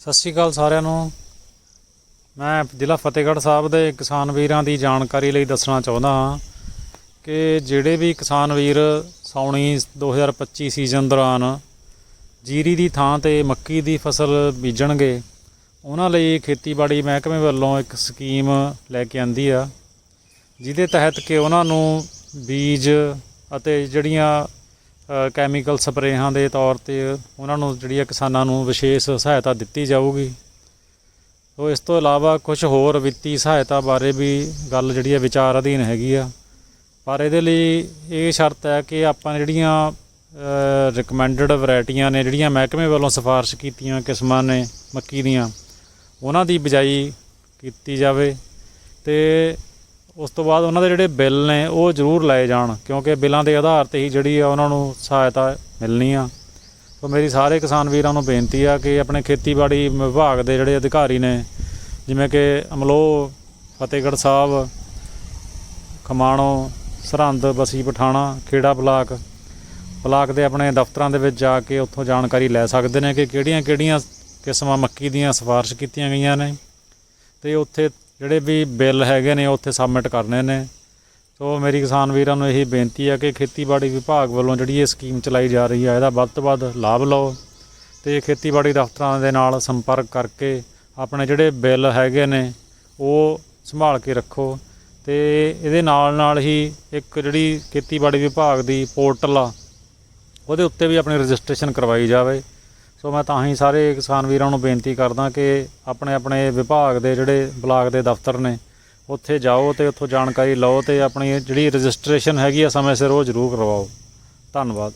ਸਤਿ ਸ਼੍ਰੀ ਅਕਾਲ ਸਾਰਿਆਂ ਨੂੰ। ਮੈਂ ਜ਼ਿਲ੍ਹਾ ਫਤਿਹਗੜ੍ਹ ਸਾਹਿਬ ਦੇ ਕਿਸਾਨ ਵੀਰਾਂ ਦੀ ਜਾਣਕਾਰੀ ਲਈ ਦੱਸਣਾ ਚਾਹੁੰਦਾ ਹਾਂ ਕਿ ਜਿਹੜੇ ਵੀ ਕਿਸਾਨ ਵੀਰ ਸਾਉਣੀ 2025 ਸੀਜ਼ਨ ਦੌਰਾਨ ਜੀਰੀ ਦੀ ਥਾਂ ਤੇ ਮੱਕੀ ਦੀ ਫਸਲ ਬੀਜਣਗੇ, ਉਹਨਾਂ ਲਈ ਖੇਤੀਬਾੜੀ ਮਹਿਕਮੇ ਵੱਲੋਂ ਇੱਕ ਸਕੀਮ ਲੈ ਕੇ ਆਂਦੀ ਆ, ਜਿਹਦੇ ਤਹਿਤ ਕਿ ਉਹਨਾਂ ਨੂੰ ਬੀਜ ਅਤੇ ਜਿਹੜੀਆਂ ਕੈਮੀਕਲ ਸਪਰੇਹਾਂ ਦੇ ਤੌਰ ਤੇ ਉਹਨਾਂ ਨੂੰ ਜਿਹੜੀ ਆ ਕਿਸਾਨਾਂ ਨੂੰ ਵਿਸ਼ੇਸ਼ ਸਹਾਇਤਾ ਦਿੱਤੀ ਜਾਊਗੀ। ਸੋ ਇਸ ਤੋਂ ਇਲਾਵਾ ਕੁਝ ਹੋਰ ਵਿੱਤੀ ਸਹਾਇਤਾ ਬਾਰੇ ਵੀ ਗੱਲ ਜਿਹੜੀ ਆ ਵਿਚਾਰ ਅਧੀਨ ਹੈਗੀ ਆ। ਪਰ ਇਹਦੇ ਲਈ ਇਹ ਸ਼ਰਤ ਹੈ ਕਿ ਆਪਾਂ ਜਿਹੜੀਆਂ ਰਿਕਮੈਂਡਡ ਵੈਰਾਈਟੀਆਂ ਨੇ, ਜਿਹੜੀਆਂ ਮਹਿਕਮੇ ਵੱਲੋਂ ਸਿਫਾਰਿਸ਼ ਕੀਤੀਆਂ ਕਿਸਮਾਂ ਨੇ ਮੱਕੀ ਦੀਆਂ, ਉਹਨਾਂ ਦੀ ਬਿਜਾਈ ਕੀਤੀ ਜਾਵੇ। ਤੇ ਉਸ ਤੋਂ ਬਾਅਦ ਉਹਨਾਂ ਦੇ ਜਿਹੜੇ ਬਿੱਲ ਨੇ, ਉਹ ਜ਼ਰੂਰ ਲਏ ਜਾਣ, ਕਿਉਂਕਿ ਬਿੱਲਾਂ ਦੇ ਆਧਾਰ ਤੇ ਹੀ ਜਿਹੜੀ ਆ ਉਹਨਾਂ ਨੂੰ ਸਹਾਇਤਾ ਮਿਲਣੀ ਆ। ਸੋ ਮੇਰੀ ਸਾਰੇ ਕਿਸਾਨ ਵੀਰਾਂ ਨੂੰ ਬੇਨਤੀ ਆ ਕਿ ਆਪਣੇ ਖੇਤੀਬਾੜੀ ਵਿਭਾਗ ਦੇ ਜਿਹੜੇ ਅਧਿਕਾਰੀ ਨੇ, ਜਿਵੇਂ ਕਿ ਅਮਲੋ, ਫਤਿਹਗੜ੍ਹ ਸਾਹਿਬ, ਖਮਾਣੋ, ਸਰਹੰਦ, ਬਸੀ ਪਠਾਣਾ, ਖੇੜਾ ਬਲਾਕ ਬਲਾਕ ਦੇ ਆਪਣੇ ਦਫ਼ਤਰਾਂ ਦੇ ਵਿੱਚ ਜਾ ਕੇ ਉੱਥੋਂ ਜਾਣਕਾਰੀ ਲੈ ਸਕਦੇ ਨੇ ਕਿ ਕਿਹੜੀਆਂ-ਕਿਹੜੀਆਂ ਕਿਸਮਾਂ ਮੱਕੀ ਦੀਆਂ ਸਿਫਾਰਿਸ਼ ਕੀਤੀਆਂ ਗਈਆਂ ਨੇ। ਤੇ ਉੱਥੇ ਜਿਹੜੇ ਵੀ ਬਿੱਲ ਹੈਗੇ ਨੇ, ਉਹ ਉੱਥੇ ਸਬਮਿਟ ਕਰਨੇ ਨੇ। ਸੋ ਮੇਰੀ ਕਿਸਾਨ ਵੀਰਾਂ ਨੂੰ ਇਹੀ ਬੇਨਤੀ ਹੈ ਕਿ ਖੇਤੀਬਾੜੀ ਵਿਭਾਗ ਵੱਲੋਂ ਜਿਹੜੀ ਇਹ ਸਕੀਮ ਚਲਾਈ ਜਾ ਰਹੀ ਹੈ ਇਹਦਾ ਵੱਧ ਤੋਂ ਵੱਧ ਲਾਭ ਲਓ ਤੇ ਖੇਤੀਬਾੜੀ ਦਫ਼ਤਰਾਂ ਦੇ ਨਾਲ ਸੰਪਰਕ ਕਰਕੇ ਆਪਣੇ ਜਿਹੜੇ ਬਿੱਲ ਹੈਗੇ ਨੇ, ਉਹ ਸੰਭਾਲ ਕੇ ਰੱਖੋ। ਤੇ ਇਹਦੇ ਨਾਲ ਨਾਲ ਹੀ ਇੱਕ ਜਿਹੜੀ ਖੇਤੀਬਾੜੀ ਵਿਭਾਗ ਦੀ ਪੋਰਟਲ ਆ, ਉਹਦੇ ਉੱਤੇ ਵੀ ਆਪਣੀ ਰਜਿਸਟ੍ਰੇਸ਼ਨ ਕਰਵਾਈ ਜਾਵੇ। ਸੋ ਮੈਂ ਤਾਂ ਹੀ ਸਾਰੇ ਕਿਸਾਨ ਵੀਰਾਂ ਨੂੰ ਬੇਨਤੀ ਕਰਦਾ ਕਿ ਆਪਣੇ ਆਪਣੇ ਵਿਭਾਗ ਦੇ ਜਿਹੜੇ ਬਲਾਕ ਦੇ ਦਫ਼ਤਰ ਨੇ, ਉੱਥੇ ਜਾਓ ਤੇ ਉੱਥੋਂ ਜਾਣਕਾਰੀ ਲਓ ਤੇ ਆਪਣੀ ਜਿਹੜੀ ਰਜਿਸਟ੍ਰੇਸ਼ਨ ਹੈਗੀ ਆ ਸਮੇਂ ਸਿਰ ਉਹ ਜ਼ਰੂਰ ਕਰਵਾਓ। ਧੰਨਵਾਦ।